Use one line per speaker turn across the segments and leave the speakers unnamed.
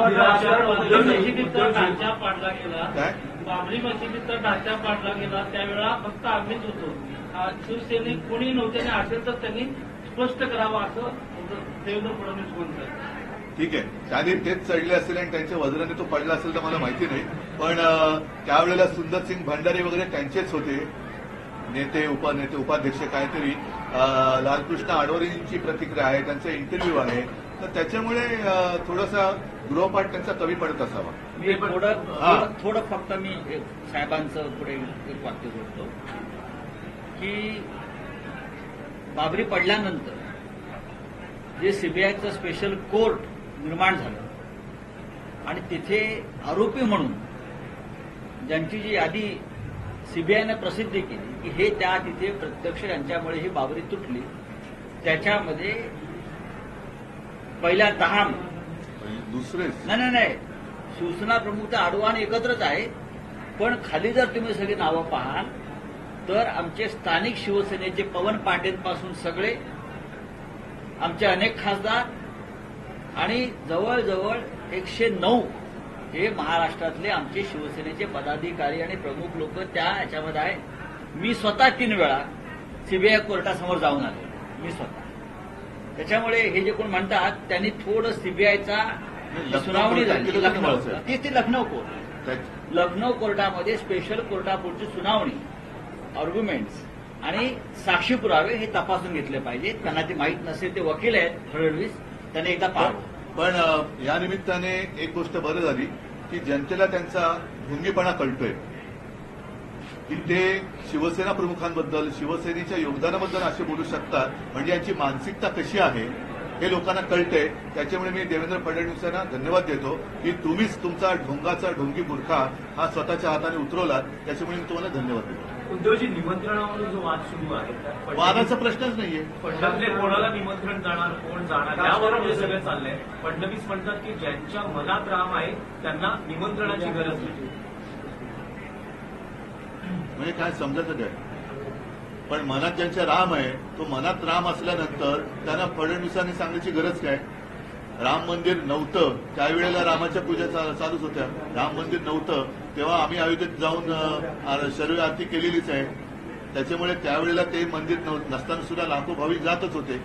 मशिदीचा ढाचा पाडला गेला बाबरी मशिदीचा ढाचा पाडला गेला त्यावेळेला फक्त आम्हीच होतो. आ, शिवसैनिक कोणी नव्हते आणि असेल तर त्यांनी स्पष्ट करावं असं देवेंद्र फडणवीस म्हणतात.
ठीक आहे. त्याने तेच चढले असेल आणि त्यांच्या वजनाने तो पडला असेल तर मला माहिती नाही. पण त्यावेळेला सुंदर सिंग भंडारी वगैरे त्यांचेच होते. नेते उपनेते उपाध्यक्ष काहीतरी. लालकृष्ण आडवरेंची प्रतिक्रिया आहे त्यांचा इंटरव्ह्यू आहे. तर त्याच्यामुळे थोडासा गृहपाठ त्यांचा कमी पडत असावा.
मी थोडं फक्त मी साहेबांचं पुढे एक वाक्य जोडतो की बाबरी पडल्यानंतर जे सीबीआयचं स्पेशल कोर्ट निर्माण झालं आणि तिथे आरोपी म्हणून ज्यांची जी यादी सीबीआयनं प्रसिद्ध केली की हे त्या तिथे प्रत्यक्ष यांच्यामुळे ही बाबरी तुटली त्याच्यामध्ये पहिल्या दहा
दुसरेच.
नाही नाही नाही. शिवसेना प्रमुख तर आडवाण एकत्रच आहे. पण खाली जर तुम्ही सगळी नावं पाहाल तर आमचे स्थानिक शिवसेनेचे पवन पांडेंपासून सगळे आमचे अनेक खासदार आणि जवळजवळ एकशे नऊ हे महाराष्ट्रातले आमचे शिवसेनेचे पदाधिकारी आणि प्रमुख लोक त्या याच्यामध्ये आहेत. मी स्वतः तीन वेळा सीबीआय कोर्टासमोर जाऊन आले मी स्वतः. त्याच्यामुळे हे जे कोण म्हणतात त्यांनी थोडं सीबीआयचा सुनावणी झाली लखनौ
तुम्हाला,
ती लखनौ कोर्ट. लखनौ कोर्टामध्ये स्पेशल कोर्टापुढची सुनावणी आर्ग्युमेंट्स आणि साक्षी पुरावे हे तपासून घेतले पाहिजेत त्यांना ते माहीत नसेल ते वकील आहेत फडणवीस त्यांनी एकदा पाहावं
पण या निमित्ताने एक गोष्ट बरं झाली की जनतेला त्यांचा भुंगीपणा कळतोय. की ते शिवसेना प्रमुखांबद्दल शिवसेनेच्या योगदानाबद्दल असे बोलू शकतात म्हणजे यांची मानसिकता कशी आहे हे लोकांना कळतंय त्याच्यामुळे मी देवेंद्र फडणवीसांना धन्यवाद देतो की तुम्हीच तुमचा ढोंगाचा ढोंगी बुरखा हा स्वतःच्या हाताने उतरवलात. त्याच्यामुळे मी तुम्हाला धन्यवाद देतो.
उद्धवजी निमंत्रणावरून जो वाद सुरू आहे फडणवीस-
वादाचा प्रश्नच नाहीये.
फडणवीसले कोणाला निमंत्रण जाणार कोण जाणार यावर हे सगळं चाललंय. फडणवीस म्हणतात की ज्यांच्या मनात राम आहे त्यांना निमंत्रणाची गरज नाही.
म्हणजे काय समजत काय पण मनात ज्यांच्या राम आहे तो मनात राम असल्यानंतर त्यांना फडणवीसांनी सांगण्याची गरज काय? राम मंदिर नव्हतं. त्यावेळेला रामाच्या पूजा चालूच होत्या. राम मंदिर नव्हतं. तेव्हा आम्ही अयोध्येत जाऊन अ, शर्व आरती केलेलीच आहे. त्याच्यामुळे त्यावेळेला ते मंदिर नसताना सुद्धा लाखो भाविक जातच होते.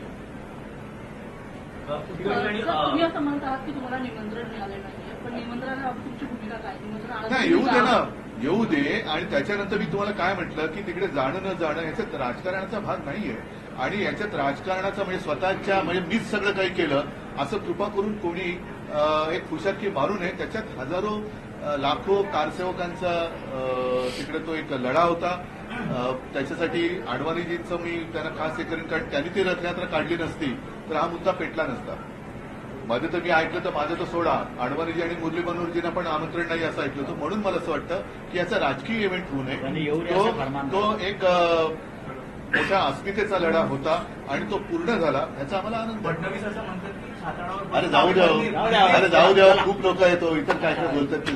नाही येऊ दे
जा.
ना. येऊ दे आणि त्याच्यानंतर मी तुम्हाला काय म्हटलं की तिकडे जाणं न जाणं याच्यात राजकारणाचा भाग नाहीये. आणि याच्यात राजकारणाचा म्हणजे स्वतःच्या म्हणजे मीच सगळं काही केलं असं कृपा करून कोणी एक खुशाकी मारू नये. त्याच्यात हजारो लाखो कारसेवकांचा तिकडे तो एक लढा होता. त्याच्यासाठी आडवाणीजींचं मी त्यांना खास हे करेन कारण त्यांनी ती रथयात्रा काढली नसती. तर हा मुद्दा पेटला नसता. मध्ये तर मी ऐकलं तर माझं तर सोडा. आडवाणीजी आणि मुरली मनोहरजींना पण आमंत्रण नाही असं ऐकलं होतं. म्हणून मला असं वाटतं की याचा राजकीय इव्हेंट होऊ नये. तो एक मोठ्या अस्मितेचा लढा होता आणि तो पूर्ण झाला याचा आम्हाला आनंद.
फडणवीस असं म्हणतात
अरे जाऊ द्या
जाऊ द्या.
अरे जाऊ द्या खूप लोक येतो इतर काय काय बोलतात